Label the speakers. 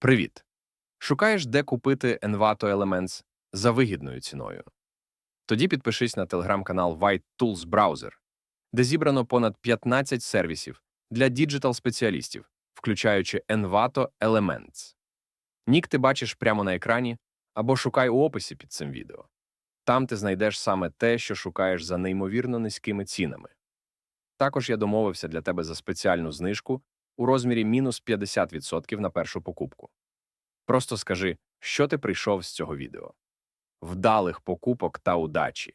Speaker 1: Привіт! Шукаєш, де купити Envato Elements за вигідною ціною? Тоді підпишись на телеграм-канал White Tools Browser, де зібрано понад 15 сервісів для діджитал-спеціалістів, включаючи Envato Elements. Нік ти бачиш прямо на екрані або шукай у описі під цим відео. Там ти знайдеш саме те, що шукаєш за неймовірно низькими цінами. Також я домовився для тебе за спеціальну знижку у розмірі мінус 50% на першу покупку. Просто скажи, що ти прийшов з цього відео. Вдалих покупок та удачі!